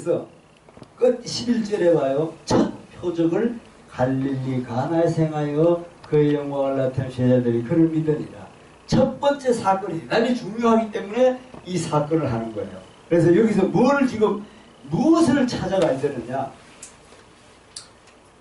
그래서 끝 11절에 봐요. 첫 표적을 갈릴리 가나에 생하여 그의 영광을 나타낸 제자들이 그를 믿으니라. 첫 번째 사건이 대단히 중요하기 때문에 이 사건을 하는 거예요. 그래서 여기서 뭘 지금 무엇을 찾아가야 되느냐?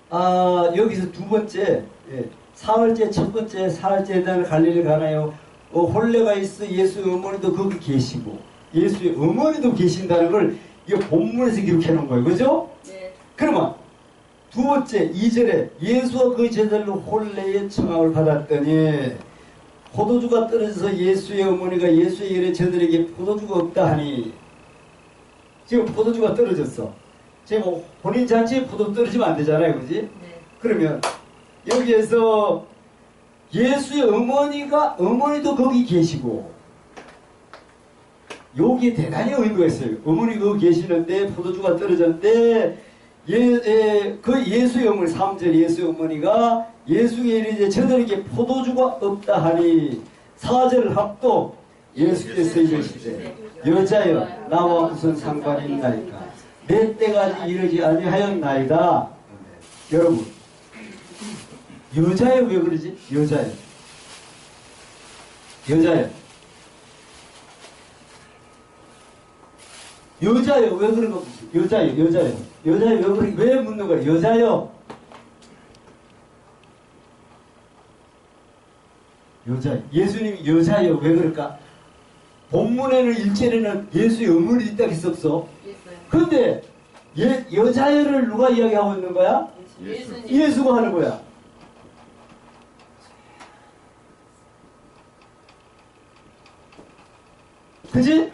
아 여기서 두 번째 예, 사흘째 첫 번째 사흘째 날 갈릴리 가나요? 어, 혼례가 있어 예수의 어머니도 거기 계시고 예수의 어머니도 계신다는 걸 이 본문에서 기록해 놓은 거예요. 그죠? 네. 그러면 두 번째 2절에 예수와 그 제자들로 혼례의 청함을 받았더니 포도주가 떨어져서 예수의 어머니가 예수의 일에 저들에게 포도주가 없다 하니 지금 포도주가 떨어졌어. 지금 본인 잔치에 포도 떨어지면 안 되잖아요. 그지? 네. 그러면 여기에서 예수의 어머니가 어머니도 거기 계시고 여기에 대단히 의미가 있어요. 어머니 거기 계시는데 포도주가 떨어졌는데 예, 예, 그 예수의 어머니 3절 예수의 어머니가 예수께 이르되 저들에게 포도주가 없다 하니 4절 합도 예수께서 이르시되 여자여 나와 무슨 상관이 있나이까? 내 때까지 이르지 아니하였나이다. 여러분 여자예요 왜 그러지? 여자예요 여자예 여자예요 왜 그런 거 여자예요 여자예요 여자예요 왜 왜 묻는 거예요 여자요 여자 예수님이 여자예요 왜 그럴까? 본문에는 일절에는 예수의 어머니 있다고 했었어 있어요. 근데 예, 여자애를 누가 이야기하고 있는 거야? 예수님. 예수가 하는 거야. 그지?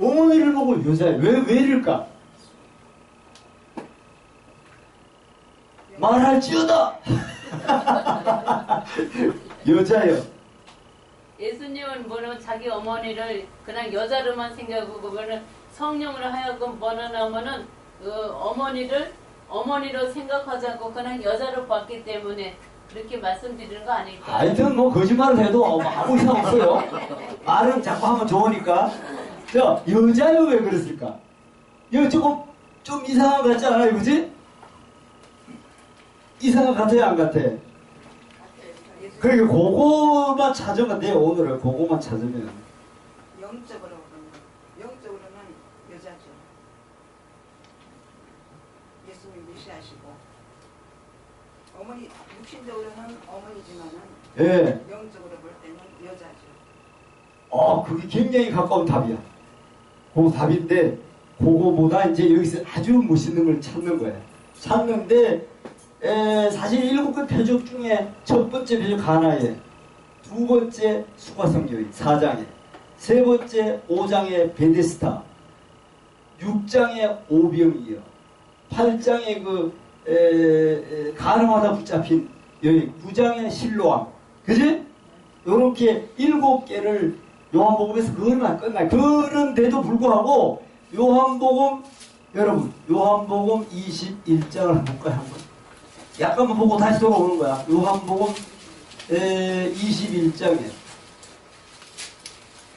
어머니를 보고 여자애 왜, 왜 이럴까? 말할지어다! 여자요. 예수님은 뭐냐면 자기 어머니를 그냥 여자로만 생각하고 그거는 성령으로 하여금 번안하면은 그 어머니를 어머니로 생각하자고 그냥 여자로 봤기 때문에 그렇게 말씀드리는 거 아닐까요? 하여튼 뭐 거짓말을 해도 아무 이상 없어요. 말은 자꾸 하면 좋으니까. 자, 여자요 왜 그랬을까? 이거 조금 좀 이상한 것 같지 않아요, 그지? 이상한 것 같아요, 안 같아? 그러니까 그거만 찾으면 돼요, 오늘은. 그거만 찾으면. 영적으로 영적으로는 여자죠. 예수님 무시하시고 어머니 육신적으로는 어머니지만은 예. 영적으로 볼 때는 여자죠. 어, 그게 굉장히 가까운 답이야. 그 답인데, 그거보다 이제 여기서 아주 멋있는 걸 찾는 거야. 찾는데, 에, 사실 일곱 개 표적 중에 첫 번째 표적 가나에, 두 번째 수가성여인 4장에, 세 번째 5장의 베데스타, 6장의 오병이어, 8장의 그, 에, 에, 가늠하다 붙잡힌 여인, 9장의 실로암. 그지? 요렇게 일곱 개를 요한복음에서 그걸만 끝나요. 그런데도 불구하고 요한복음 여러분 요한복음 21장을 한번 볼까요? 한번 약간만 보고 다시 돌아오는 거야. 요한복음 에, 21장에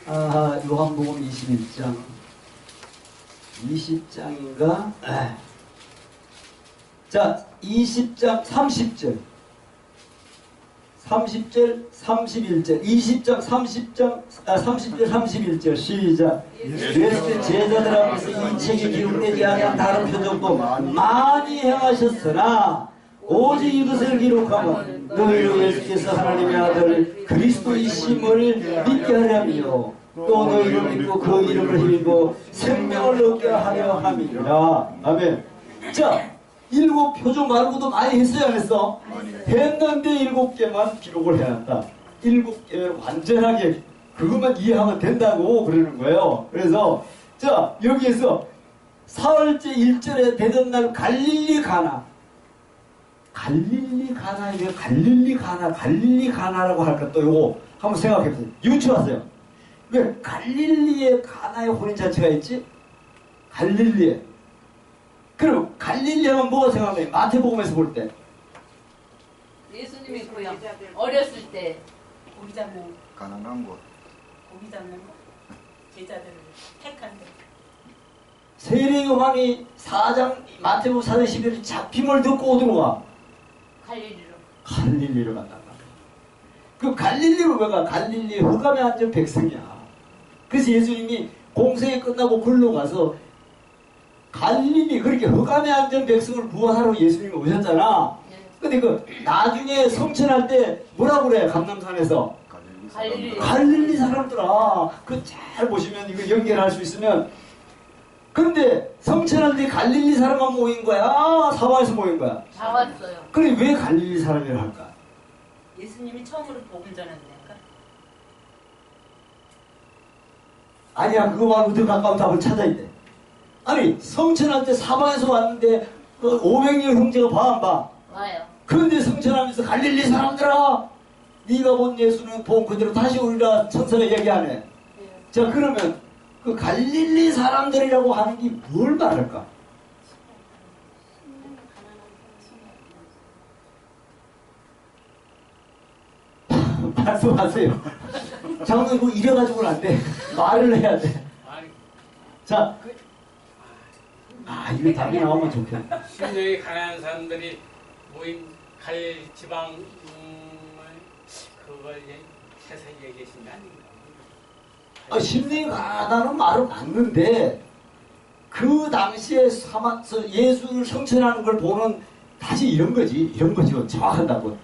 아 요한복음 21장 20장인가? 자 20장 30절 30절, 31절, 20장, 30장, 아, 30절, 31절 시작. 예수의 제자들 앞에서 이 책에 기록되지 않은 다른 표적도 많이 행하셨으나 오직 이것을 기록하면 너희로 예수께서 하나님의 아들 그리스도이심을 믿게 하려며 또 너희를 믿고 그 이름을 힘입어 생명을 얻게 하려 함이라. 아멘. 자, 일곱 표적 말고도 많이 했어요, 안 했어? 했는데 일곱 개만 기록을 해놨다. 일곱 개 완전하게 그것만 이해하면 된다고 그러는 거예요. 그래서 자 여기에서 사흘째 일절에 되던 날 갈릴리 가나 갈릴리 가나 이게 갈릴리 가나 갈릴리 가나라고 할까 또 요거 한번 생각해 보세요. 유추하세요. 왜 갈릴리에 가나의 혼인잔치가 있지? 갈릴리에 그럼 갈릴리 하면 뭐가 생각나요? 마태복음에서 볼 때. 예수님이 고향 어렸을 때 고기 잡는 가난한 곳. 고기 잡는 제자들을 택한 데 세례 요한이 4장 마태복음 4장 11절 잡힘을 듣고 어디로 가? 갈릴리로. 갈릴리로 말이야. 그 갈릴리로 왜 가? 갈릴리 흑암에 앉은 백성이야. 그래서 예수님이 공생이 끝나고 글로 가서 갈릴리 그렇게 흑암에 앉은 백성을 구원하러 예수님이 오셨잖아. 네. 근데 그 나중에 성천할 때 뭐라 그래 감남산에서 갈릴리. 갈릴리 사람들아 그 잘 보시면 이거 연결할 수 있으면 근데 성천할 때 갈릴리 사람만 모인 거야 사방에서 모인 거야 다 왔어요. 그래 왜 갈릴리 사람이라 할까 예수님이 처음으로 복음 전했으니까. 아니야 그거 말고 더 가까운 답을 찾아야 돼 아니 성천할 때 사방에서 왔는데 그 500명 형제가 봐 안 봐? 와요. 그런데 성천하면서 갈릴리 사람들아 네가 본 예수는 본 그대로 다시 오리라 천사가 얘기하네 네. 자 그러면 그 갈릴리 사람들이라고 하는 게 뭘 말할까? 말씀하세요. 장로님 그거 이래가지고는 안 돼. 말을 해야 돼. 자, 아 이거 답이 나오면 좋겠네. 심령이 가난한 사람들이 모인 갈 지방 음, 그걸 이제 해서 얘기하신 게 아닌가. 아, 심리 가다는 말은 맞는데 그 당시에 사마서 예수를 성천하는 걸 보는 다시 이런 거지 이런 거죠 정확하다고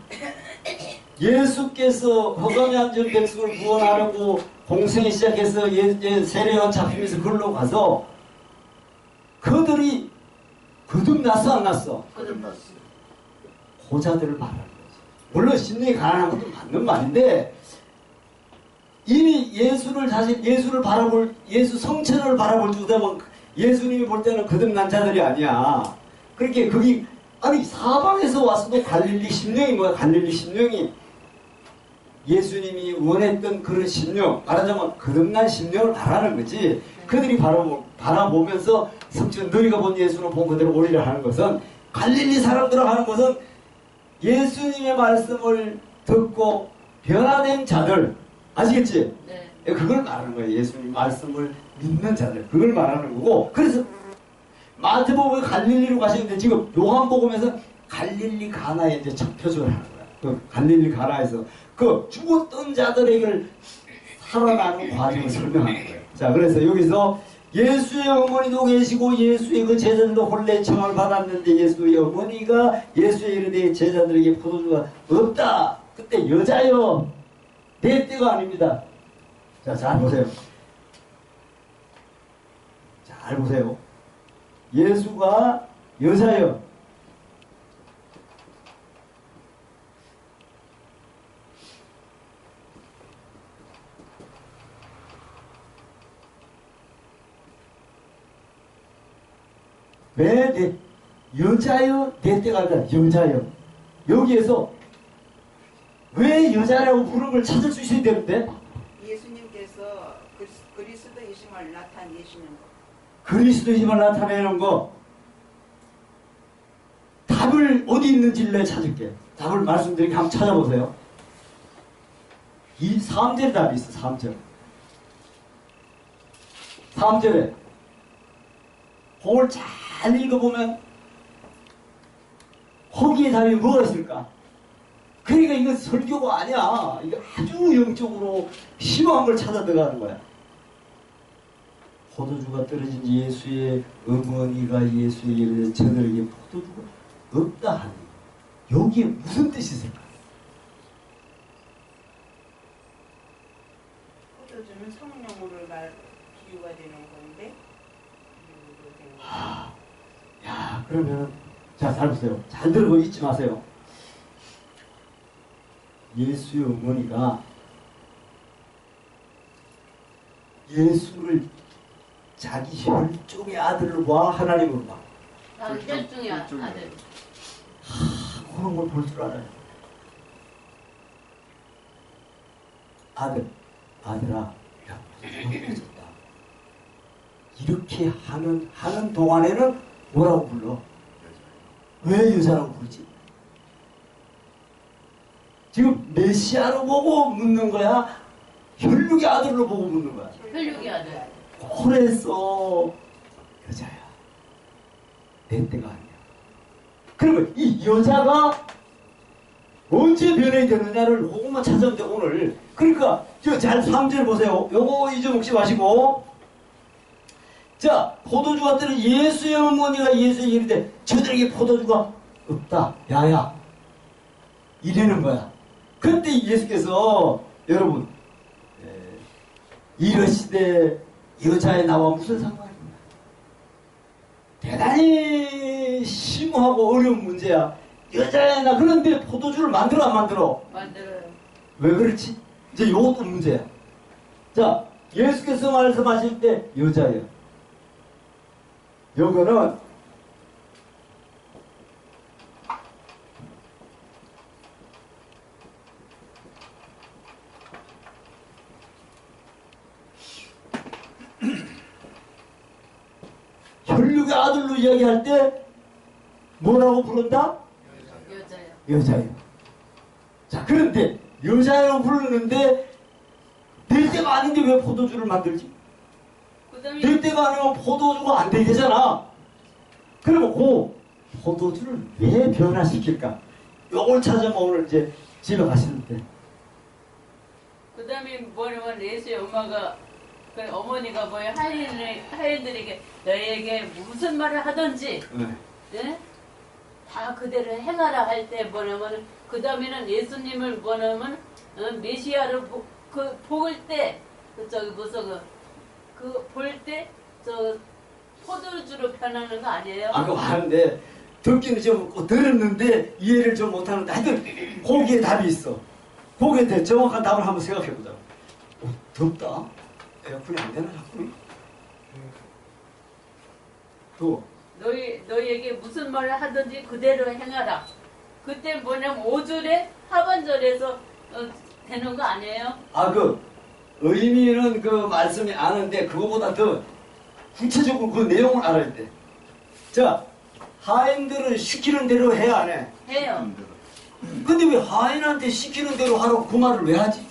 예수께서 허감에 앉은 백성을 구원하려고 공생이 시작해서 예, 예, 세례원 잡히면서 글로 가서 그들이 거듭났어 안 났어? 고자들을 말하는 거지 물론 심리 가난한 것도 맞는 말인데 이미 예수를 자신 예수를 바라볼 예수 성천을 바라볼 주다면 예수님이 볼 때는 거듭난 자들이 아니야. 그렇게 거기 아니 사방에서 왔어도 갈릴리 심령이 뭐야? 갈릴리 심령이 예수님이 원했던 그런 심령 말하자면 거듭난 심령을 바라는 거지. 그들이 바라보, 바라보면서 성천 너희가 본 예수는 본 그대로 오리라 하는 것은 갈릴리 사람들을 하는 것은 예수님의 말씀을 듣고 변화된 자들 아시겠지? 네. 그걸 말하는 거예요. 예수님 말씀을 믿는 자들. 그걸 말하는 거고. 그래서 마태복음에 갈릴리로 가시는데 지금 요한복음에서 갈릴리 가나에 이제 첫 표적을 하는 거야. 그 갈릴리 가나에서 그 죽었던 자들에게 살아나는 과정을 설명하는 거예요. 자, 그래서 여기서 예수의 어머니도 계시고 예수의 그 제자들도 혼례 청을 받았는데 예수의 어머니가 예수의 이르되 제자들에게 포도주가 없다. 그때 여자여 내 때가 아닙니다. 자, 잘 보세요. 잘 보세요. 예수가 여자여. 왜 내, 여자여 내 때가 아니라 여자여. 여기에서 왜 여자라고 걸 찾을 수 있어야 되는데? 예수님께서 그리스- 그리스도이심을 나타내시는 것. 그리스도 힘을 나타내는 거. 답을 어디 있는지를 찾을게. 답을 말씀드리게 한번 찾아보세요. 이 3절 답이 있어 3절. 3절에. 그걸 잘 읽어보면 거기에 답이 뭐가 있을까? 그러니까 이거 설교가 아니야. 이거 아주 영적으로 심오한 걸 찾아 들어가는 거야. 포도주가 떨어진 예수의 어머니가 예수에게 저들에게 포도주가 없다 하니 여기에 무슨 뜻이 있을까? 포도주는 성령으로 말 비유가 되는 건데 비유로 되는 거. 아, 야 그러면 자 잘 보세요 잘 들고 잊지 마세요 예수의 어머니가 예수를 자기 혈종의 아들로 봐 하나님으로 봐 혈중의 아들. 그런 걸 볼 줄 알아요. 아들, 아들아. 이렇게 하는 하는 동안에는 뭐라고 불러? 왜 여자라고 부르지? 지금 메시아로 보고 묻는 거야? 혈육의 아들로 보고 묻는 거야? 혈육의 아들. 그래서 여자야. 내 때가 아니야. 그러면 이 여자가 언제 변해야 되느냐를 그것만 찾으면 돼 오늘. 그러니까 저 잘 3절 보세요. 요거 잊어먹지 마시고 자 포도주 같더니 예수의 어머니가 예수에 이르되 저들에게 포도주가 없다. 야야 이래는 거야. 그때 예수께서 여러분 에, 이러시되 여자의 나와 무슨 상관이냐 대단히 심오하고 어려운 문제야 여자의 나 그런데 포도주를 만들어 안 만들어 만들어요. 왜 그렇지? 이제 이것도 문제야 자 예수께서 말씀하실 때 여자예요 요거는 혈육의 아들로 이야기할 때 뭐라고 부른다? 여자요. 여자예요. 자, 그런데 여자로 부르는데 될 때가 아닌데 왜 포도주를 만들지? 될 때가 아니면 포도주가 안 되잖아. 그러면 그 포도주를 왜 변화시킬까? 요걸 찾으면 오늘 이제 집에 가시는데. 그 다음에 뭐냐면 예수의 엄마가 그 어머니가 뭐야 하인 하인들에게 너에게 무슨 말을 하든지 예? 다 그대로 행하라 할 때 뭐냐면 그 다음에는 예수님을 뭐냐면 어, 메시아를 보, 그볼때그 저기 무슨 그 볼 때 저 포도주로 변하는 거 아니에요? 아까 하는데 듣기는 좀 들었는데 이해를 좀 못하는데 하여튼 거기에 답이 있어. 거기에 대해 정확한 답을 한번 생각해보자. 어, 덥다? 에어컨이 안 되나 자꾸? 또 너희 너희에게 무슨 말을 하든지 그대로 행하라. 그때 뭐냐면 5절에 하반절에서 어, 되는 거 아니에요? 아, 그, 의미는 그 말씀이 아는데, 그거보다 더 구체적으로 그 내용을 알아야 돼. 자, 하인들은 시키는 대로 해, 안 해? 해요. 근데 왜 하인한테 시키는 대로 하라고 그 말을 왜 하지?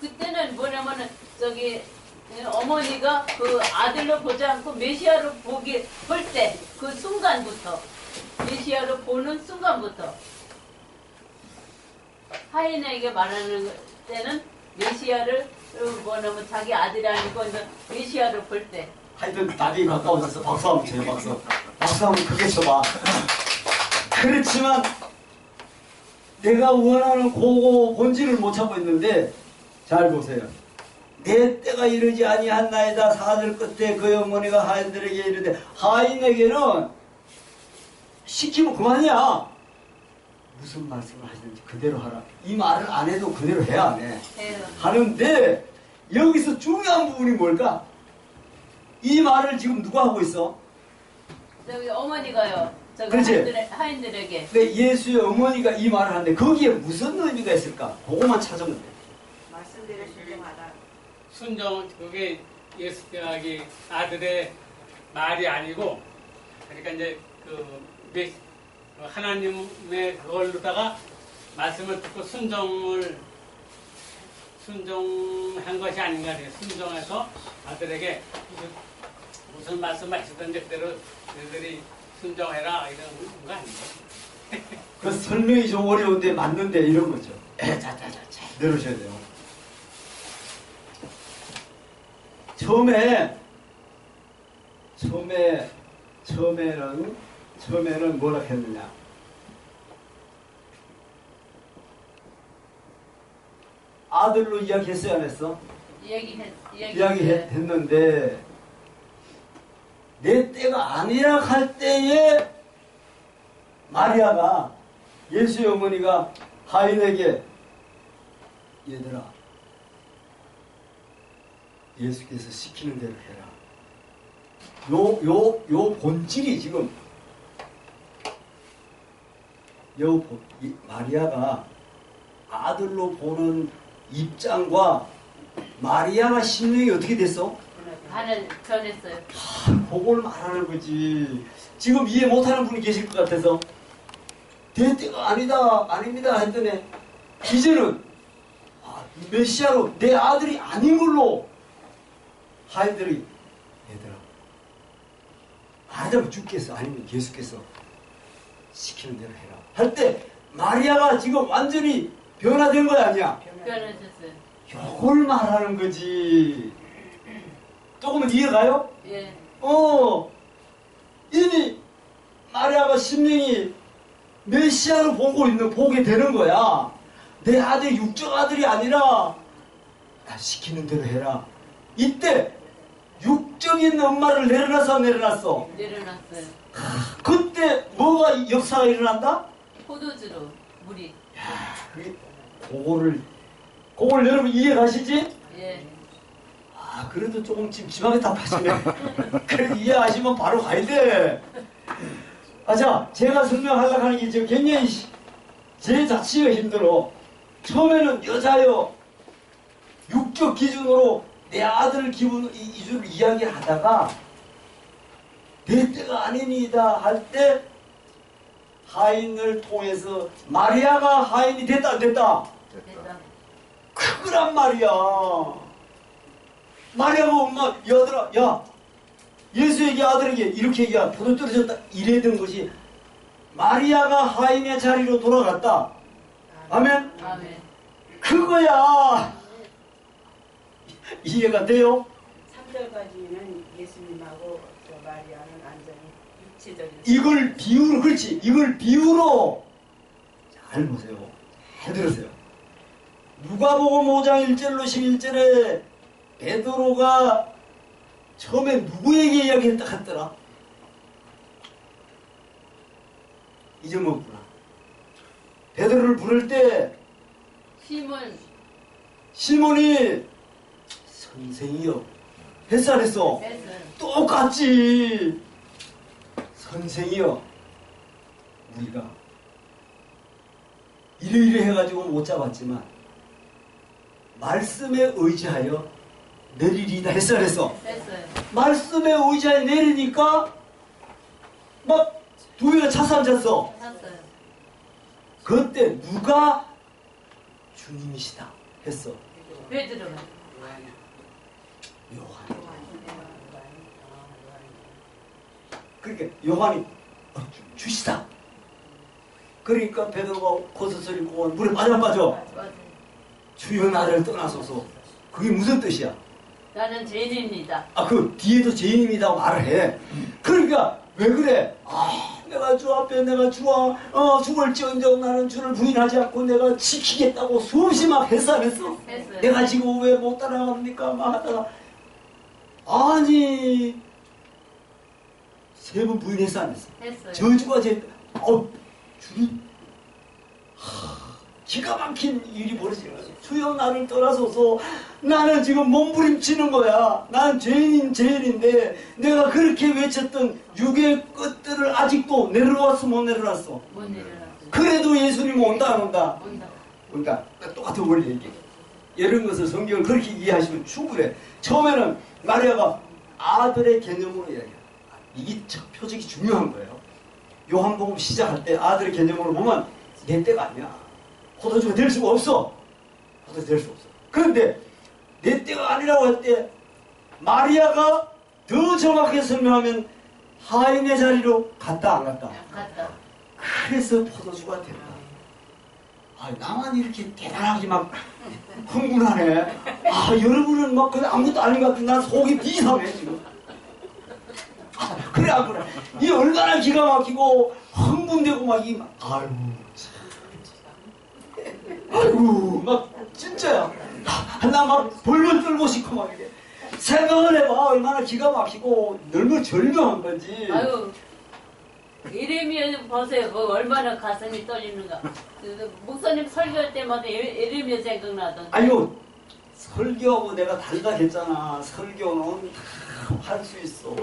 그때는 뭐냐면은 저기 예, 어머니가 그 아들로 보지 않고 메시아로 보기 볼 때 그 순간부터 메시아로 보는 순간부터 하인에게 말하는 때는 메시아를 어, 뭐냐면 자기 아들이 아니고 이제 메시아로 볼때 하여튼 답이 가까워져서 박수 한번 쳐요, 박수. 박수 한번 크게 쳐봐. 그렇지만, 내가 원하는 고고 본질을 못 찾고 있는데, 잘 보세요. 내 때가 이르지 아니한나이다 사절 끝에 그 어머니가 하인들에게 이르되 하인에게는 시키면 그만이야 무슨 말씀을 하시든지 그대로 하라 이 말을 안 해도 그대로 해야 안 해. 하는데 여기서 중요한 부분이 뭘까? 이 말을 지금 누가 하고 있어? 저기 어머니가요. 저기 그렇지. 하인들에, 하인들에게 근데 예수의 어머니가 이 말을 하는데 거기에 무슨 의미가 있을까? 그것만 찾으면 돼. 말씀대로 순종하라. 순종 그게 예수님의 아들의 말이 아니고 그러니까 이제 그 메- 그 하나님의 그걸로다가 말씀을 듣고 순종을 순종한 것이 아닌가 해요. 순종해서 아들에게 무슨, 말씀 하시든지 그대로 너희들이 순종해라 이런 거 아니에요. 그 설명이 좀 어려운데 맞는데 이런 거죠. 자자자자 내려오셔야 돼요. 처음에 처음에 처음에는 처음에는 뭐라 했느냐? 아들로 이야기했어요 안 했어? 이야기했 이야기했 는데 내 때가 아니라 할 때에 마리아가 예수의 어머니가 하인에게 얘들아 예수께서 시키는 대로 해라. 요 요 요 본질이 지금 이 마리아가 아들로 보는 입장과 마리아가 심령이 어떻게 됐어? 반을 변했어요. 그걸 말하는 거지. 지금 이해 못하는 분이 계실 것 같아서 내 때가 아니다, 아닙니다 했더니 이제는 아, 메시아로 내 아들이 아닌 걸로 하인들이 얘들아 말하자면 주께서 아니면 예수께서 시키는 대로 해라. 할 때 마리아가 지금 완전히 변화된 거 아니야? 변하셨어요. 요걸 말하는 거지. 조금은 이해가요? 예. 어, 이미 마리아가 심령이 메시아를 보고 있는, 보게 되는 거야. 내 아들, 육적 아들이 아니라, 나 시키는 대로 해라. 이때, 육적인 엄마를 내려놨어, 내려놨어. 내려놨어요. 그때 뭐가 역사가 일어난다? 포도주로 물이. 그게 그거를, 그걸 여러분 이해 가시지? 예. 아, 그래도 조금 찜찜하게 답하시네. 그래도 이해하시면 바로 가야 돼. 아, 자, 제가 설명하려고 하는 게 지금 굉장히 시- 제 자체가 힘들어. 처음에는 여자여, 육적 기준으로 내 아들 기분, 이, 이주를 이야기하다가, 내 때가 아니니다 할 때, 하인을 통해서 마리아가 하인이 됐다, 안 됐다? 됐다. 그거란 말이야. 마리아가 엄마, 여들아, 야, 예수에게 아들에게 이렇게 얘기야. 포도 떨어졌다. 이래던 것이 마리아가 하인의 자리로 돌아갔다. 아멘? 아멘. 그거야. 이해가 돼요? 3절까지는 예수님하고 저 마리아는 육체적인 이걸 비유로, 그렇지. 이걸 비유로. 잘 보세요. 잘 들으세요. 누가복음 5장 1절로 11절에 베드로가 처음에 누구에게 이야기했다 했더라? 잊어먹구나. 베드로를 부를 때 힘은 시몬이 선생이여 했어 안 했어? 했어요. 똑같지. 선생이여, 우리가 이래이래 해가지고 못 잡았지만 말씀에 의지하여 내리리다 했어? 했어요. 말씀에 의지하여 내리니까 막 두 배가 차서 앉았어. 그때 누가 주님이시다 했어. 요한. 그러니까 요한이 어, 주- 주시다. 그러니까 베드로가 고스소리 고원 물에 빠져 안 빠져. 주여 나를 떠나소서. 그게 무슨 뜻이야? 나는 죄인입니다. 아 그 뒤에도 죄인입니다 말을 해. 그러니까 왜 그래? 아 내가 주 앞에 내가 주와 어 죽을지언정 나는 주를 부인하지 않고 내가 지키겠다고 수없이 막 했어 안 했어? 했어요. 내가 지금 왜 못 따라갑니까? 막 하다가 아니 세 번 부인했어 안 했어? 했어요. 저주가 제 어, 주님 하, 기가 막힌 일이 벌어지는 거지. 주여 나를 떠나소서 나는 지금 몸부림치는 거야. 난 죄인인 죄인인데 내가 그렇게 외쳤던 육의 끝들을 아직도 내려왔어 못 내려왔어. 못 내려놨어요. 그래도 예수님 온다 안 온다. 온다. 그러니까 똑같은 원리 얘기. 이런 것을 성경을 그렇게 이해하시면 충분해. 처음에는 마리아가 아들의 개념으로 이야기해. 이게 참 표적이 중요한 거예요. 요한복음 시작할 때 아들의 개념으로 보면 내 때가 아니야. 포도주가 될 수가 없어. 포도주 될 수 없어. 그런데 내 때가 아니라고 할 때 마리아가 더 정확하게 설명하면 하인의 자리로 갔다 안 갔다. 갔다. 그래서 포도주가 된다. 아, 나만 이렇게 대단하게 막 흥분하네. 아, 여러분은 막 그냥 아무것도 아닌 것 같은 난 속이 비상해, 지금. 아, 그래, 안 그래. 이 얼마나 기가 막히고 흥분되고 막 이, 막, 아유, 참. 아이고, 막, 진짜야. 나막 벌벌 떨고 싶고 막 이래. 생각을 해봐. 얼마나 기가 막히고 너무 절묘한 건지. 아유. 예레미야 보세요. 그 얼마나 가슴이 떨리는가. 그 목사님 설교할 때마다 예- 예레미야 생각나던. 아유 설교하고 내가 달라 했잖아 설교는 할수 있어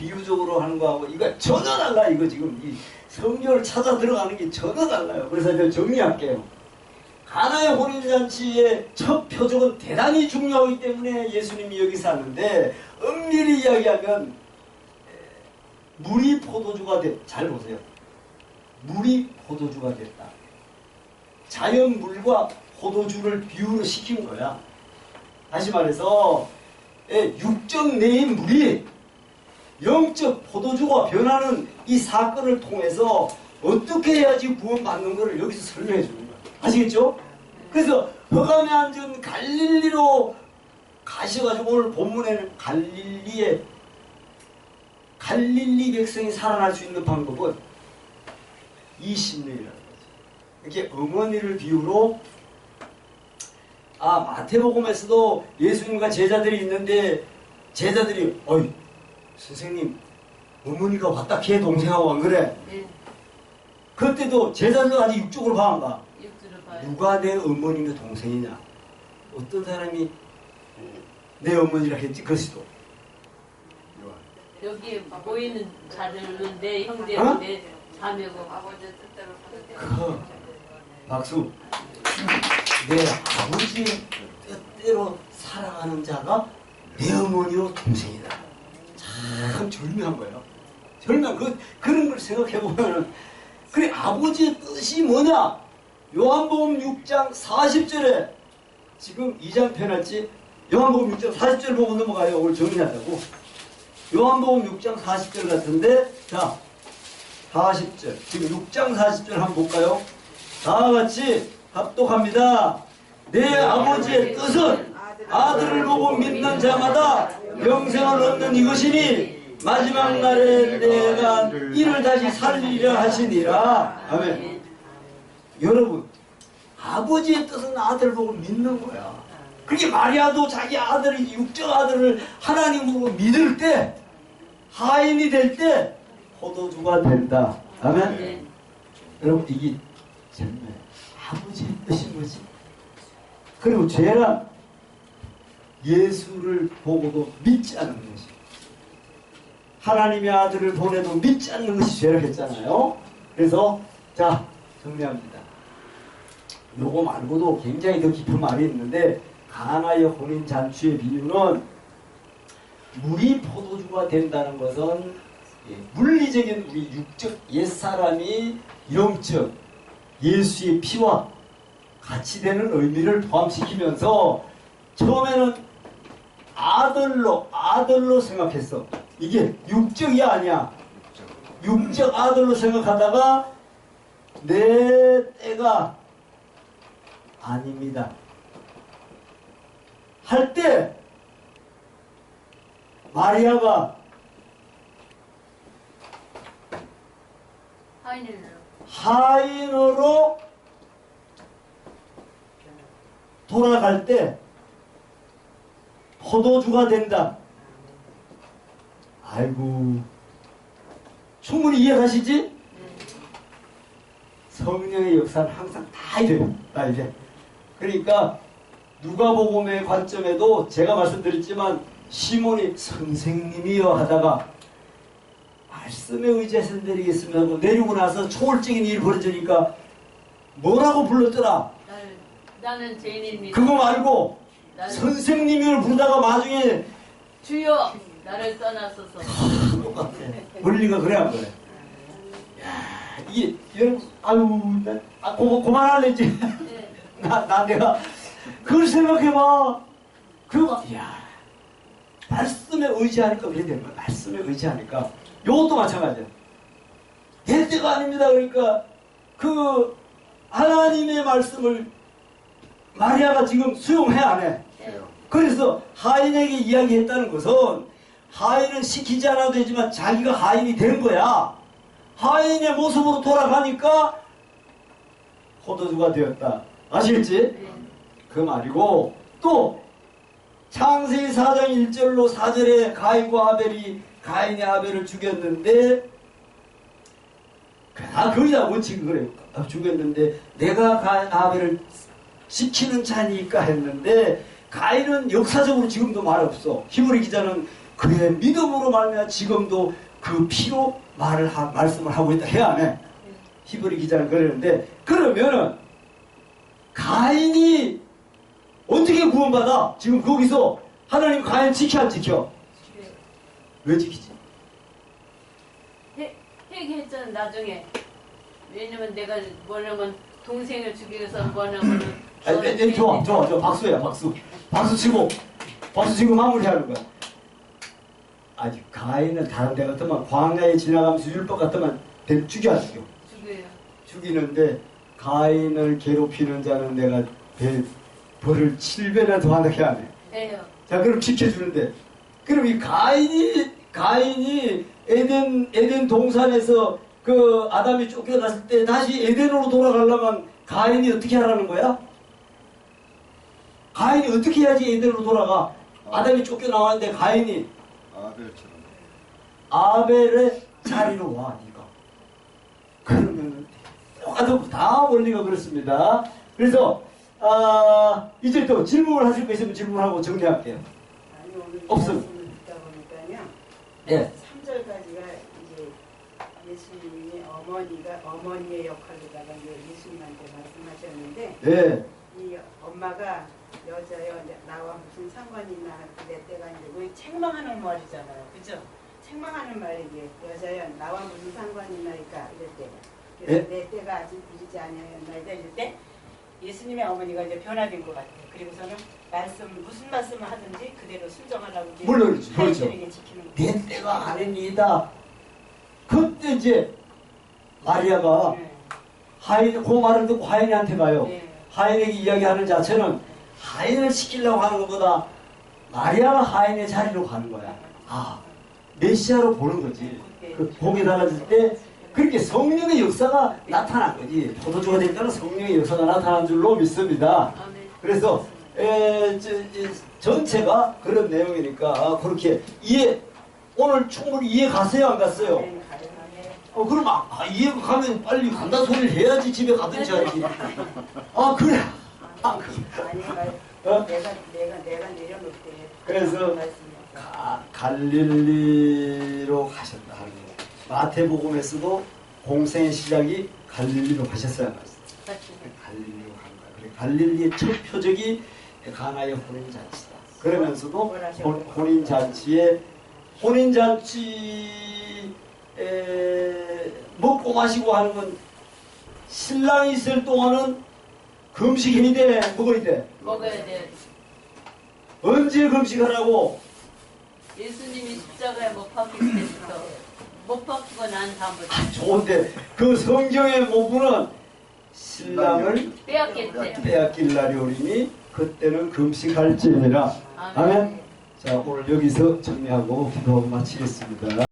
비유적으로 하는 거하고 이거 전혀 달라 이거 지금 이 성경을 찾아 들어가는 게 전혀 달라요 그래서 제가 정리할게요 하나의 혼인잔치의 첫 표적은 대단히 중요하기 때문에 예수님이 여기 사는데 엄밀히 이야기하면 물이 포도주가 됐, 잘 보세요. 물이 포도주가 됐다. 자연 물과 포도주를 비유로 시킨 거야. 다시 말해서 예, 육적 내인 물이 영적 포도주가 변하는 이 사건을 통해서 어떻게 해야지 구원받는 것을 여기서 설명해 주는 거예요. 아시겠죠? 그래서 허감에 앉은 갈릴리로 가셔가지고 오늘 본문에는 갈릴리에 갈릴리 백성이 살아날 수 있는 방법은 20년이라는 거죠. 이렇게 어머니를 비유로 아 마태복음에서도 예수님과 제자들이 있는데 제자들이 어이 선생님 어머니가 왔다 걔 동생하고 안 그래? 예, 그때도 제자들 아직 육적으로 봐 안 봐 육수를 봐요. 누가 내 어머니가 동생이냐? 어떤 사람이 내 어머니라 했지 그리스도? 여기에 보이는 자들은 내 형제, 어? 내 자매고. 아버지 뜻대로 그 박수. 내 아버지의 뜻대로 살아가는 자가 내 어머니요 동생이다 참 절묘한 거예요. 절묘한 그, 그런 걸 생각해 보면은 그래 아버지의 뜻이 뭐냐? 요한복음 6장 40절에 지금 2장 펴놨지? 요한복음 6장 40절 보고 넘어가요. 오늘 정리하자고. 요한복음 6장 40절 같은데 자 40절. 지금 6장 40절 한번 볼까요? 다 같이 합독합니다. 내 아버지의 뜻은 아들을 보고 믿는 자마다 영생을 얻는 이것이니 마지막 날에 내가 이를 다시 살리려 하시니라. 아멘. 여러분 아버지의 뜻은 아들을 보고 믿는 거야. 그렇게 마리아도 자기 아들이 육적 아들을 하나님으로 믿을 때 하인이 될 때 포도주가 된다. 아멘. 네. 여러분 이게 정말 아버지의 뜻이 뭐지? 그리고 죄란 예수를 보고도 믿지 않는 것이 하나님의 아들을 보내도 믿지 않는 것이 죄라 했잖아요. 그래서 자 정리합니다. 요거 말고도 굉장히 더 깊은 말이 있는데 가나의 혼인 잔치의 비유는 물이 포도주가 된다는 것은 예, 물리적인 우리 육적 옛사람이 영적 예수의 피와 같이 되는 의미를 포함시키면서 처음에는 아들로 아들로 생각했어. 이게 육적이 아니야. 육적 아들로 생각하다가 내 때가 아닙니다. 할 때 마리아가 하인으로 돌아갈 때 포도주가 된다. 아이고 충분히 이해가시지? 성령의 역사는 항상 다 이래요. 다 이래. 그러니까 누가복음의 관점에도 제가 말씀드렸지만 시몬이 선생님이여 하다가 말씀에 의지해서 내리겠습니다 하고 내리고 나서 초월적인 일이 벌어지니까 뭐라고 불렀더라? 나는, 나는 죄인입니다. 그거 말고 선생님을 부르다가 나중에 주여 나를 떠나소서. 똑같아. 원리가 그래 안 그래? 야, 이게 여러분 아유 나, 아, 고, 그만할래 이제 네. 나, 나 내가 그걸 생각해봐 그거 야 말씀에 의지하니까 그래 되는 거야 말씀에 의지하니까 요것도 마찬가지야 될 때가 아닙니다 그러니까 그 하나님의 말씀을 마리아가 지금 수용해 안 해? 네. 그래서 하인에게 이야기했다는 것은 하인은 시키지 않아도 되지만 자기가 하인이 된 거야. 하인의 모습으로 돌아가니까 포도주가 되었다. 아시겠지? 네. 그 말이고 또 창세기 4장 1절로 4절에 가인과 아벨이 가인의 아벨을 죽였는데 아 거기다 원칙은 그래요. 아, 죽였는데 내가 가인 아벨을 지키는 자니까 했는데 가인은 역사적으로 지금도 말 없어. 히브리 기자는 그의 믿음으로 말미암아 지금도 그 피로 말을 하, 말씀을 하고 있다 해야 안 해. 히브리 기자는 그러는데 그러면은 가인이 어떻게 구원받아? 지금 거기서 하나님 가인 지켜 안 지켜? 네. 왜 지키지? 해- 회개했잖아 나중에. 왜냐면 내가 뭐냐면 동생을 위해서 뭐냐면 은 아니, 네, 네, 좋아, 좋아, 좋아. 박수야, 박수. 박수 치고, 박수 치고 마무리하는 거야. 아직 가인은 다른 데 같으면 광야에 지나가면서 율법 같으면 대- 죽여 죽여 죽여요. 죽이는데 가인을 괴롭히는 자는 내가 배, 벌을 7배나 더 한다게 하네. 해요. 자 그럼 지켜주는데 그럼 이 가인이 가인이 에덴 에덴 동산에서 그 아담이 쫓겨났을 때 다시 에덴으로 돌아가려면 가인이 어떻게 하라는 거야? 가인이 어떻게 해야지 에덴으로 돌아가? 아담이 쫓겨나왔는데 가인이 아벨처럼. 아벨의 자리로 와 네가 그러면 똑같은 다 원리가 그렇습니다. 그래서 아, 이제 또 질문을 하실 거 있으면 질문하고 정리할게요. 아니 오늘 없음. 말씀을 듣다 보니까요. 예. 3절까지가 이제 예수님이 어머니가 어머니의 역할로다가 이제 예수님한테 말씀하셨는데 예. 이 엄마가 여자여 나와 무슨 상관이 있나 내 때가 이제 그 책망하는 말이잖아요. 그죠? 책망하는 말이 이게 여자여 나와 무슨 상관이 있나니까 이럴 때 그래서 내 때가 아직 이르지 아니하였나이다 이럴 때 예수님의 어머니가 이제 변화된 것 같아요. 그리고서는 말씀 무슨 말씀을 하든지 그대로 순종하라고 이제 물론이죠. 그렇죠. 하나님에게 지키는 거예요. 내 때가 아닙니다. 그때 이제 마리아가 네. 하인 그 말을 듣고 하인한테 가요. 네. 하인에게 이야기하는 자체는 하인을 시키려고 하는 것보다 마리아가 하인의 자리로 가는 거야. 아 메시아로 보는 거지. 그 복이 달라질 때 그렇게 성령의 역사가 나타난 거지. 포도주가 될 때는 성령의 역사가 나타난 줄로 믿습니다. 그래서 에, 저, 이 전체가 그런 내용이니까 그렇게 이해 오늘 충분히 이해 갔어요 안 갔어요? 네. 어 그럼 아, 아, 이해가 가면 빨리 간다 소리를 해야지 집에 가든지 하지. 아 그래. 아 그래. 아니 말 어? 내가 내가 내가 내려놓게 그래서 가, 갈릴리로 가셨다 하는 거예요. 마태복음에서도 공생의 시작이 갈릴리로 가셨어야 말씀. 갈릴리로 간 거야. 그래, 갈릴리의 첫 표적이 가나의 혼인 잔치다. 그러면서도 혼- 혼인 잔치에 혼인 잔치 에, 먹고 마시고 하는 건 신랑이 있을 동안은 금식인이 돼, 먹어야 돼. 먹어야 돼. 언제 금식하라고? 예수님이 십자가에 못 박힐 때부터 못 박히고 난 다음부터 아, 좋은데 그 성경의 모부는 신랑을 빼앗길 때. 빼앗길 날이 오리니 그때는 금식할지니라. 아멘. 자 오늘 여기서 정리하고 기도하고 마치겠습니다.